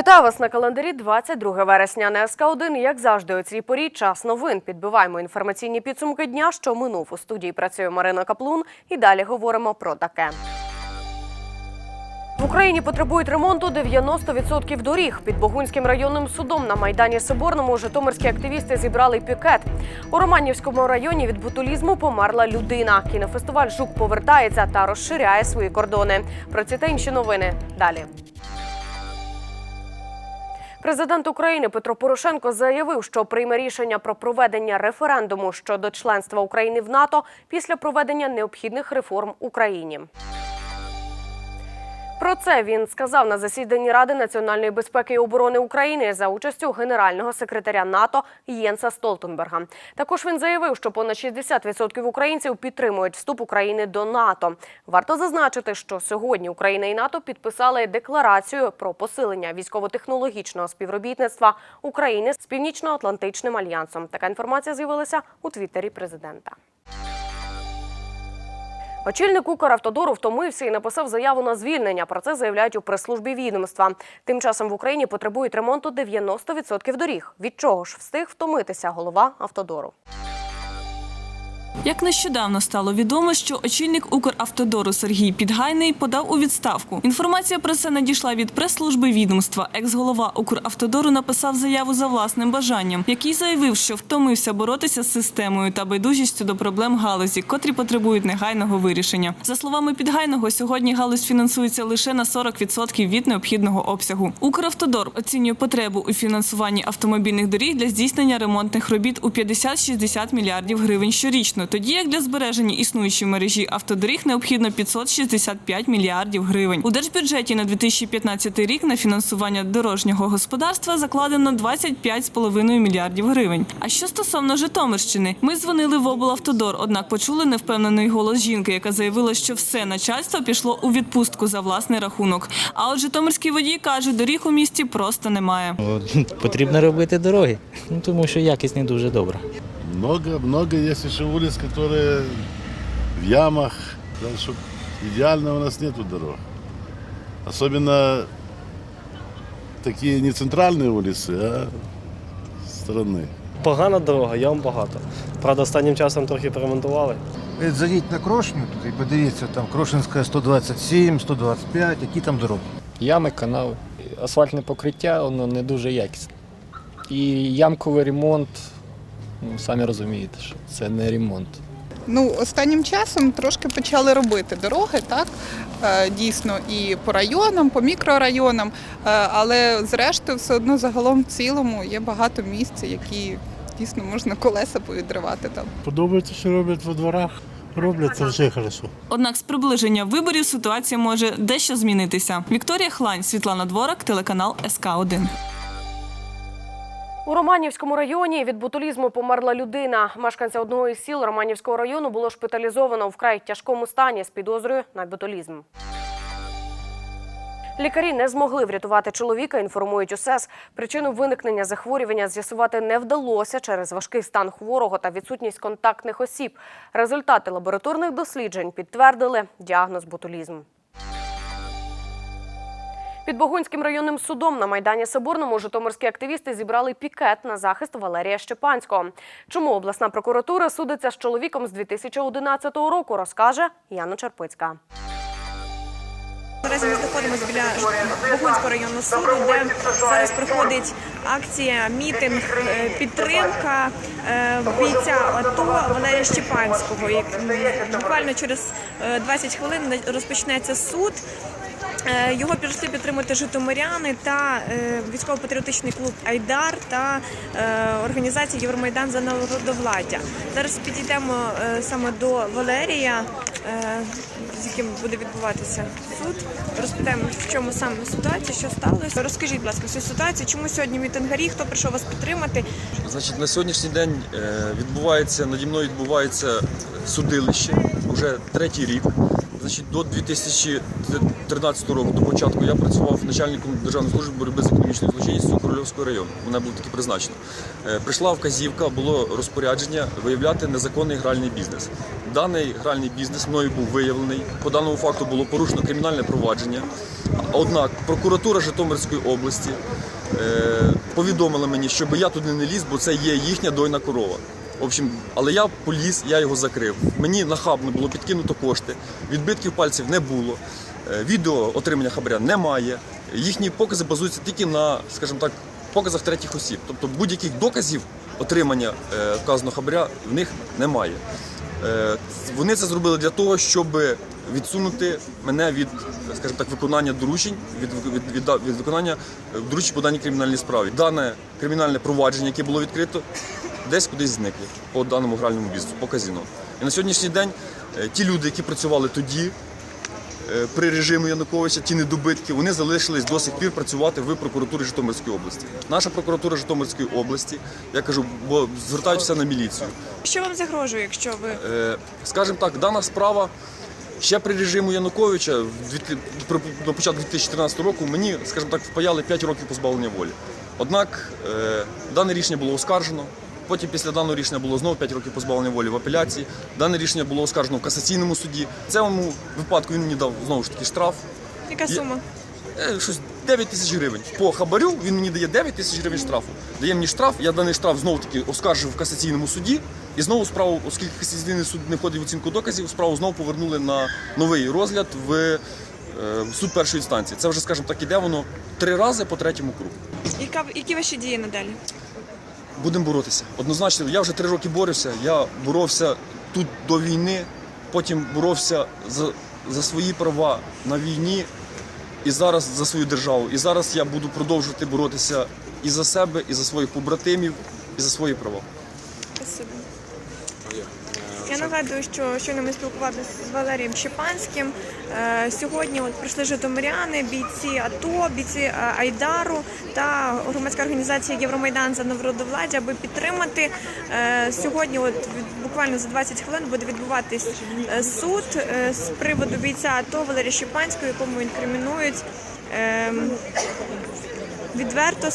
Вітаю вас на календарі 22 вересня. На СК 1 як завжди, у цій порі час новин. Підбиваємо інформаційні підсумки дня, що минув. У студії працює Марина Каплун. І далі говоримо про таке. В Україні потребують ремонту 90% доріг. Під Богунським районним судом на майдані Соборному житомирські активісти зібрали пікет. У Романівському районі від ботулізму померла людина. Кінофестиваль Жук повертається та розширяє свої кордони. Про ці та інші новини далі. Президент України Петро Порошенко заявив, що прийме рішення про проведення референдуму щодо членства України в НАТО після проведення необхідних реформ Україні. Про це він сказав на засіданні Ради національної безпеки і оборони України за участю генерального секретаря НАТО Єнса Столтенберга. Також він заявив, що понад 60% українців підтримують вступ України до НАТО. Варто зазначити, що сьогодні Україна і НАТО підписали декларацію про посилення військово-технологічного співробітництва України з Північно-Атлантичним альянсом. Така інформація з'явилася у твіттері президента. Очільник Укравтодору втомився і написав заяву на звільнення. Про це заявляють у прес-службі відомства. Тим часом в Україні потребують ремонту 90% доріг. Від чого ж встиг втомитися голова автодору? Як нещодавно стало відомо, що очільник Укравтодору Сергій Підгайний подав у відставку. Інформація про це надійшла від прес-служби відомства. Екс-голова Укравтодору написав заяву за власним бажанням, який заявив, що втомився боротися з системою та байдужістю до проблем галузі, котрі потребують негайного вирішення. За словами Підгайного, сьогодні галузь фінансується лише на 40% від необхідного обсягу. Укравтодор оцінює потребу у фінансуванні автомобільних доріг для здійснення ремонтних робіт у 50-60 мільярдів гривень щорічно. Тоді як для збереження існуючої мережі автодоріг необхідно 565 мільярдів гривень. У держбюджеті на 2015 рік на фінансування дорожнього господарства закладено 25,5 мільярдів гривень. А що стосовно Житомирщини, ми дзвонили в облавтодор, однак почули невпевнений голос жінки, яка заявила, що все начальство пішло у відпустку за власний рахунок. А от Житомирський водій каже, доріг у місті просто немає. Потрібно робити дороги, ну, тому що якість не дуже добра Много, много есть еще улиц, которые в ямах. Да, чтоб идеально у нас нету дорог. Особенно такие не центральные улицы, а стороны. Погана дорога, ям багато. Правда, останнім часом трохи поремонтували. Ви Зайдіть на Крошню тут і подивіться, там Крошинська 127, 125, які там дороги. Ями, канави. Асфальтне покриття воно не дуже якісне. І ямковий ремонт, ну, самі розумієте, що це не ремонт. Ну, останнім часом трошки почали робити дороги, так Е, дійсно, і по районам, по мікрорайонам, Е, але зрештою, все одно загалом в цілому є багато місць, які дійсно можна колеса повідривати там. Подобається, що роблять во дворах. Роблять це вже хорошо. Однак з приближення виборів ситуація може дещо змінитися. Вікторія Хлань, Світлана Дворак, телеканал СК 1 У Романівському районі від ботулізму померла людина. Мешканця одного із сіл Романівського району було шпиталізовано в край тяжкому стані з підозрою на ботулізм. Лікарі не змогли врятувати чоловіка, інформують УСЕС. Причину виникнення захворювання з'ясувати не вдалося через важкий стан хворого та відсутність контактних осіб. Результати лабораторних досліджень підтвердили діагноз ботулізм. Під Богунським районним судом на Майдані Соборному житомирські активісти зібрали пікет на захист Валерія Щепанського. Чому обласна прокуратура судиться з чоловіком з 2011 року, розкаже Яна Черпицька. Наразі ми знаходимося біля Богунського районного суду, де зараз проходить акція, мітинг, е, підтримка е, бійця АТО Валерія Щепанського. Буквально через е, 20 хвилин на- розпочнеться суд. Е, Його прийшли підтримати житомиряни та е, військово-патріотичний клуб Айдар та е, організація Євромайдан за народовладдя. Зараз підійдемо саме до Валерія, з яким буде відбуватися суд. Розпитаємо, в чому саме ситуація, що сталося. Розкажіть, будь ласка, всю ситуацію, чому сьогодні мітингарі, хто прийшов вас підтримати? Значить, на сьогоднішній день відбувається наді мною відбувається судилище уже третій рік. Значить, до 2013 року, до початку, я працював начальником Державної служби боротьби з економічною злочинністю Корольовського району. Мене було таки призначено. Е, Прийшла вказівка, було розпорядження виявляти незаконний гральний бізнес. Даний гральний бізнес мною був виявлений. По даному факту було порушено кримінальне провадження. Однак прокуратура Житомирської області е, повідомила мені, щоб я туди не ліз, бо це є їхня дойна корова. В общем, але я поліз, я його закрив. Мені нахабно було підкинуто кошти, відбитків пальців не було. е, Відео отримання хабаря немає. Їхні покази базуються тільки на, скажімо так, показах третіх осіб. Тобто будь-яких доказів отримання е, вказаного хабаря в них немає. Е, Вони це зробили для того, щоб відсунути мене від, скажімо так, виконання доручень, від, від, від, від виконання доручень по даній кримінальній справі. Дане кримінальне провадження, яке було відкрито, десь кудись зникли по даному гральному бізнесу, по казіно. І на сьогоднішній день е, ті люди, які працювали тоді, е, при режимі Януковича, ті недобитки, вони залишились до сих пір працювати в прокуратурі Житомирської області. Наша прокуратура Житомирської області, я кажу, бо звертають на міліцію. Що вам загрожує, якщо ви Е, Скажімо так, дана справа ще при режиму Януковича до початку 2014 року мені, скажімо так, впаяли 5 років позбавлення волі. Однак е, дане рішення було оскаржено. Потім після даного рішення було знову 5 років позбавлення волі в апеляції. Дане рішення було оскаржено в касаційному суді. В цьому випадку він мені дав знову ж таки штраф. яка сума? Е, щось 9 тисяч гривень. По хабарю він мені дає 9 тисяч гривень штрафу. Дає мені штраф, я даний штраф знову таки оскаржив в касаційному суді. І знову справу, оскільки касаційний суд не входить в оцінку доказів, справу знову повернули на новий розгляд в, е, суд першої інстанції. Це вже, скажімо так, іде воно три рази по третьому кругу. Яка які ваші дії надалі? Будемо боротися. Однозначно, я вже три роки борюся. Я боровся тут до війни, потім боровся за, за свої права на війні і зараз за свою державу. І зараз я буду продовжувати боротися і за себе, і за своїх побратимів, і за свої права. Спасибо. Я нагадую, що щойно ми спілкувалися з Валерієм Щепанським. Е, Сьогодні от прийшли житомиряни, бійці АТО, бійці е, Айдару та громадська організація Євромайдан за народовладдя, аби підтримати. Е, Сьогодні, от буквально за 20 хвилин, буде відбуватись суд з приводу бійця АТО Валерія Щепанського, якому інкримінують. Відверто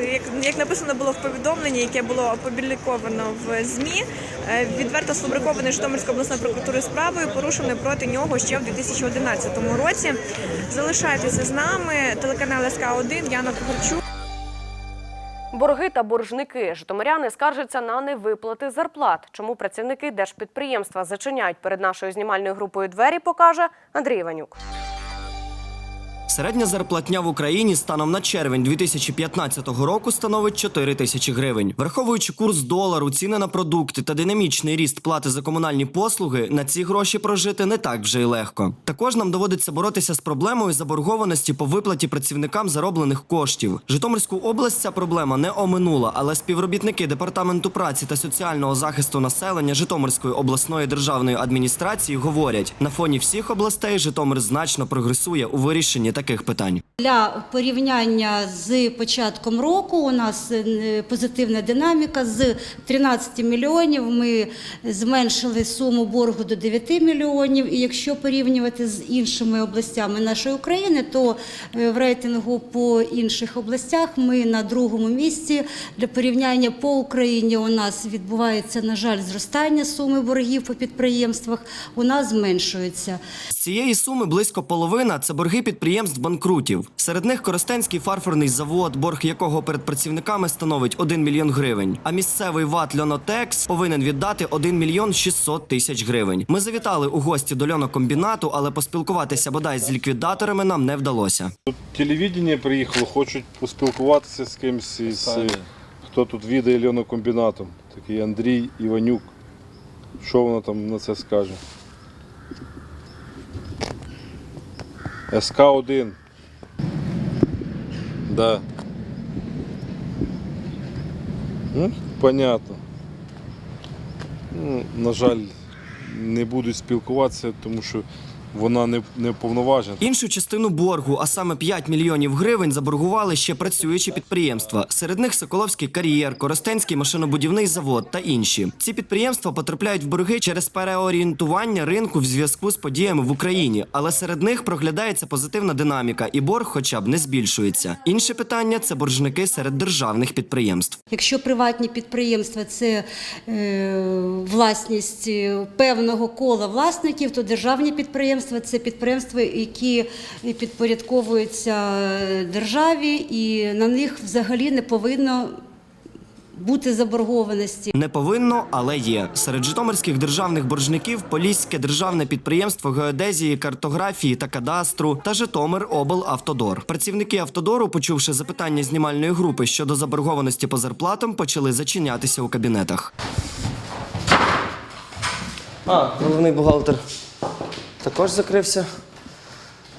е, як, написано було в повідомленні, яке було опубліковано в ЗМІ, е, відверто сфабрикований Житомирською обласною прокуратурою справою, порушеною проти нього ще в 2011 році. Залишайтеся з нами. Телеканал СК 1 Яна Погорчук. Борги та боржники житомиряни скаржаться на невиплати зарплат. Чому працівники держпідприємства зачиняють перед нашою знімальною групою двері, покаже Андрій Іванюк. Середня зарплатня в Україні станом на червень 2015 року становить 4 тисячі гривень. Враховуючи курс долару, ціни на продукти та динамічний ріст плати за комунальні послуги, на ці гроші прожити не так вже й легко. Також нам доводиться боротися з проблемою заборгованості по виплаті працівникам зароблених коштів. Житомирську область ця проблема не оминула, але співробітники департаменту праці та соціального захисту населення Житомирської обласної державної адміністрації говорять: на фоні всіх областей Житомир значно прогресує у вирішенні таких питань. Для порівняння з початком року у нас е, позитивна динаміка. З 13 мільйонів ми зменшили суму боргу до 9 мільйонів. І якщо порівнювати з іншими областями нашої України, то е, в рейтингу по інших областях ми на другому місці. Для порівняння по Україні у нас відбувається, на жаль, зростання суми боргів по підприємствах. У нас зменшується. З цієї суми близько половина це борги підприємств банкрутів. Серед них Коростенський фарфорний завод, борг якого перед працівниками становить 1 мільйон гривень. А місцевий ВАТ Льонотекс повинен віддати 1 мільйон 600 тисяч гривень. Ми завітали у гості до льонокомбінату, але поспілкуватися бодай з ліквідаторами нам не вдалося. Тут телевідення приїхало, хочуть поспілкуватися з кимось із е, хто тут відає льонокомбінатом. Такий Андрій Іванюк. Що вона там на це скаже? СК-1. Да. Ну, понятно. Ну, на жаль, не буду спілкуватися, тому що вона не, не вповноважена. Іншу частину боргу, а саме 5 мільйонів гривень, заборгували ще працюючі підприємства. Серед них Соколовський кар'єр, Коростенський машинобудівний завод та інші. Ці підприємства потрапляють в борги через переорієнтування ринку в зв'язку з подіями в Україні, але серед них проглядається позитивна динаміка, і борг, хоча б не збільшується. Інше питання це боржники серед державних підприємств. Якщо приватні підприємства це е, власність е, певного кола власників, то державні підприємства це підприємства, які підпорядковуються е, державі, і на них взагалі не повинно бути заборгованості. Не повинно, але є. Серед житомирських державних боржників Поліське державне підприємство геодезії, картографії та кадастру та Житомир облавтодор. Працівники автодору, почувши запитання знімальної групи щодо заборгованості по зарплатам, почали зачинятися у кабінетах. А, головний бухгалтер також закрився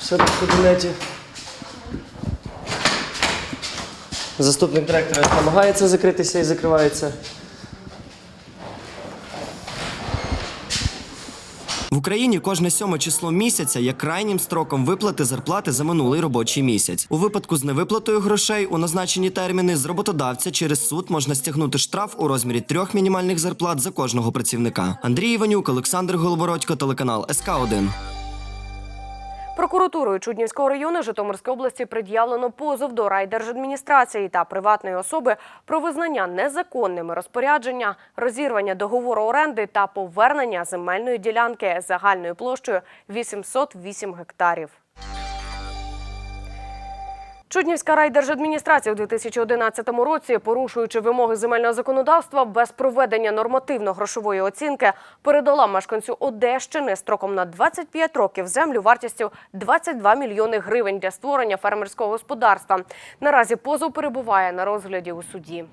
в себе в кабінеті. Заступник директора намагається закритися і закривається. Україні кожне сьоме число місяця є крайнім строком виплати зарплати за минулий робочий місяць. У випадку з невиплатою грошей у назначені терміни з роботодавця через суд можна стягнути штраф у розмірі трьох мінімальних зарплат за кожного працівника. Андрій Іванюк, Олександр Голобородько, телеканал СК 1 Прокуратурою Чуднівського району Житомирської області пред'явлено позов до райдержадміністрації та приватної особи про визнання незаконними розпорядження, розірвання договору оренди та повернення земельної ділянки загальною площею 808 гектарів. Чуднівська райдержадміністрація у 2011 році, порушуючи вимоги земельного законодавства без проведення нормативно-грошової оцінки, передала мешканцю Одещини строком на 25 років землю вартістю 22 мільйони гривень для створення фермерського господарства. Наразі позов перебуває на розгляді у суді.